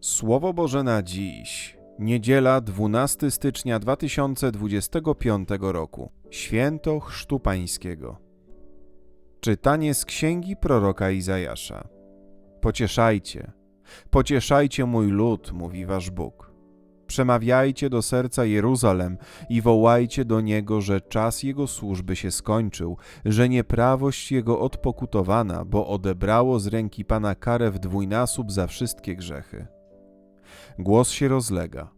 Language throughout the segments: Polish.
Słowo Boże na dziś. Niedziela 12 stycznia 2025 roku. Święto Chrztu Pańskiego. Czytanie z księgi proroka Izajasza. Pocieszajcie, pocieszajcie mój lud, mówi wasz Bóg. Przemawiajcie do serca Jeruzalem i wołajcie do niego, że czas jego służby się skończył, że nieprawość jego odpokutowana, bo odebrało z ręki Pana karę w dwójnasób za wszystkie grzechy. Głos się rozlega.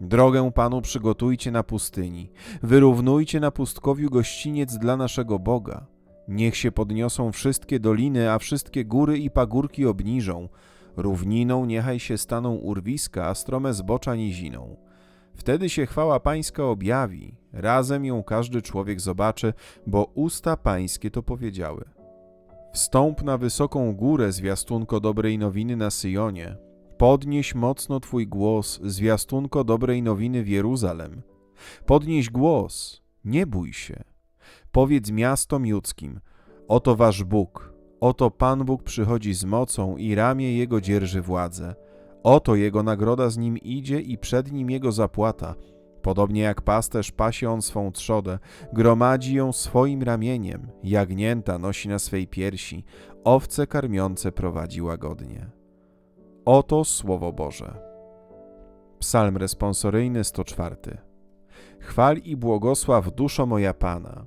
Drogę Panu przygotujcie na pustyni, wyrównujcie na pustkowiu gościniec dla naszego Boga. Niech się podniosą wszystkie doliny, a wszystkie góry i pagórki obniżą. Równiną niechaj się staną urwiska, a strome zbocza niziną. Wtedy się chwała Pańska objawi, razem ją każdy człowiek zobaczy, bo usta Pańskie to powiedziały. Wstąp na wysoką górę, zwiastunko dobrej nowiny na Syjonie. Podnieś mocno Twój głos, zwiastunko dobrej nowiny w Jeruzalem. Podnieś głos, nie bój się. Powiedz miastom judzkim, oto wasz Bóg, oto Pan Bóg przychodzi z mocą i ramię Jego dzierży władzę. Oto Jego nagroda z Nim idzie i przed Nim Jego zapłata. Podobnie jak pasterz pasie on swą trzodę, gromadzi ją swoim ramieniem, jagnięta nosi na swej piersi, owce karmiące prowadzi łagodnie. Oto Słowo Boże. Psalm responsoryjny 104. Chwal i błogosław duszo moja Pana.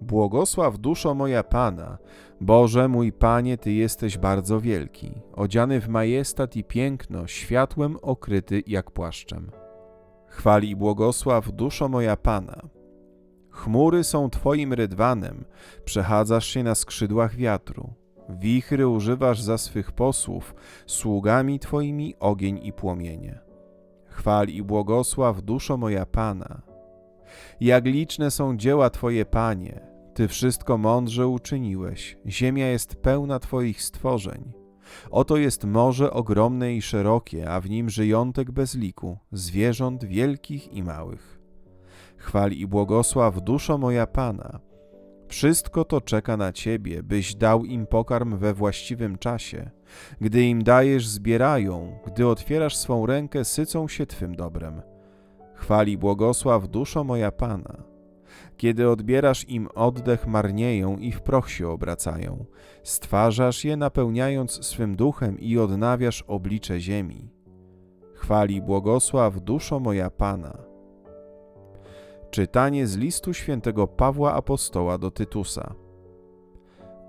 Błogosław duszo moja Pana. Boże mój Panie, Ty jesteś bardzo wielki, odziany w majestat i piękno, światłem okryty jak płaszczem. Chwal i błogosław duszo moja Pana. Chmury są Twoim rydwanem, przechadzasz się na skrzydłach wiatru. Wichry używasz za swych posłów, sługami Twoimi ogień i płomienie. Chwal i błogosław duszo moja Pana. Jak liczne są dzieła Twoje, Panie, Ty wszystko mądrze uczyniłeś, ziemia jest pełna Twoich stworzeń. Oto jest morze ogromne i szerokie, a w nim żyjątek bez liku, zwierząt wielkich i małych. Chwal i błogosław duszo moja Pana. Wszystko to czeka na Ciebie, byś dał im pokarm we właściwym czasie. Gdy im dajesz, zbierają, gdy otwierasz swą rękę, sycą się Twym dobrem. Chwali błogosław duszo moja Pana. Kiedy odbierasz im oddech, marnieją i w proch się obracają. Stwarzasz je, napełniając swym duchem i odnawiasz oblicze ziemi. Chwali błogosław duszo moja Pana. Czytanie z listu świętego Pawła Apostoła do Tytusa.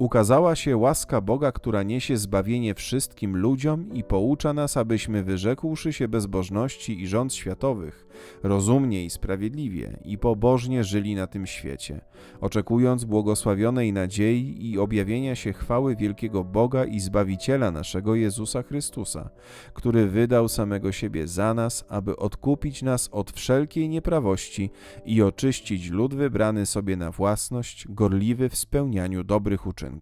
Ukazała się łaska Boga, która niesie zbawienie wszystkim ludziom i poucza nas, abyśmy wyrzekłszy się bezbożności i rząd światowych, rozumnie i sprawiedliwie i pobożnie żyli na tym świecie, oczekując błogosławionej nadziei i objawienia się chwały wielkiego Boga i Zbawiciela naszego Jezusa Chrystusa, który wydał samego siebie za nas, aby odkupić nas od wszelkiej nieprawości i oczyścić lud wybrany sobie na własność, gorliwy w spełnianiu dobrych uczynków.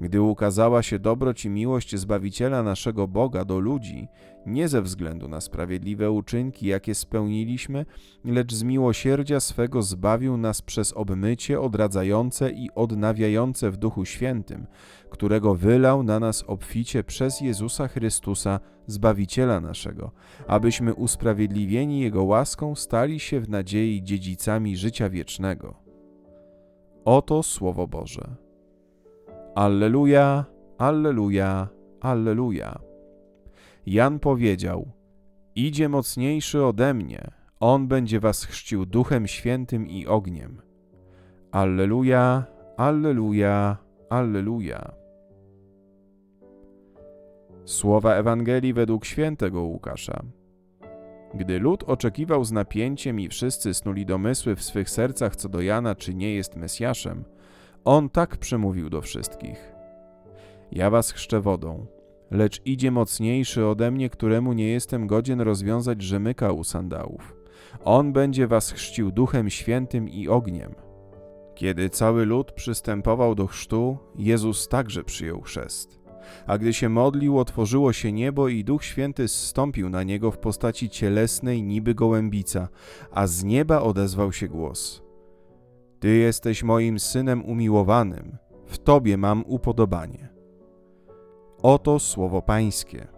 Gdy ukazała się dobroć i miłość Zbawiciela naszego Boga do ludzi, nie ze względu na sprawiedliwe uczynki, jakie spełniliśmy, lecz z miłosierdzia swego zbawił nas przez obmycie odradzające i odnawiające w Duchu Świętym, którego wylał na nas obficie przez Jezusa Chrystusa, Zbawiciela naszego, abyśmy usprawiedliwieni Jego łaską stali się w nadziei dziedzicami życia wiecznego. Oto Słowo Boże. Alleluja, Alleluja, Alleluja. Jan powiedział: Idzie mocniejszy ode mnie, on będzie was chrzcił duchem świętym i ogniem. Alleluja, Alleluja, Alleluja. Słowa Ewangelii według świętego Łukasza. Gdy lud oczekiwał z napięciem i wszyscy snuli domysły w swych sercach co do Jana, czy nie jest Mesjaszem, on tak przemówił do wszystkich: Ja was chrzczę wodą, lecz idzie mocniejszy ode mnie, któremu nie jestem godzien rozwiązać rzemyka u sandałów. On będzie was chrzcił duchem świętym i ogniem. Kiedy cały lud przystępował do chrztu, Jezus także przyjął chrzest. A gdy się modlił, otworzyło się niebo i Duch Święty zstąpił na niego w postaci cielesnej, niby gołębica, a z nieba odezwał się głos: Ty jesteś moim synem umiłowanym, w Tobie mam upodobanie. Oto słowo Pańskie.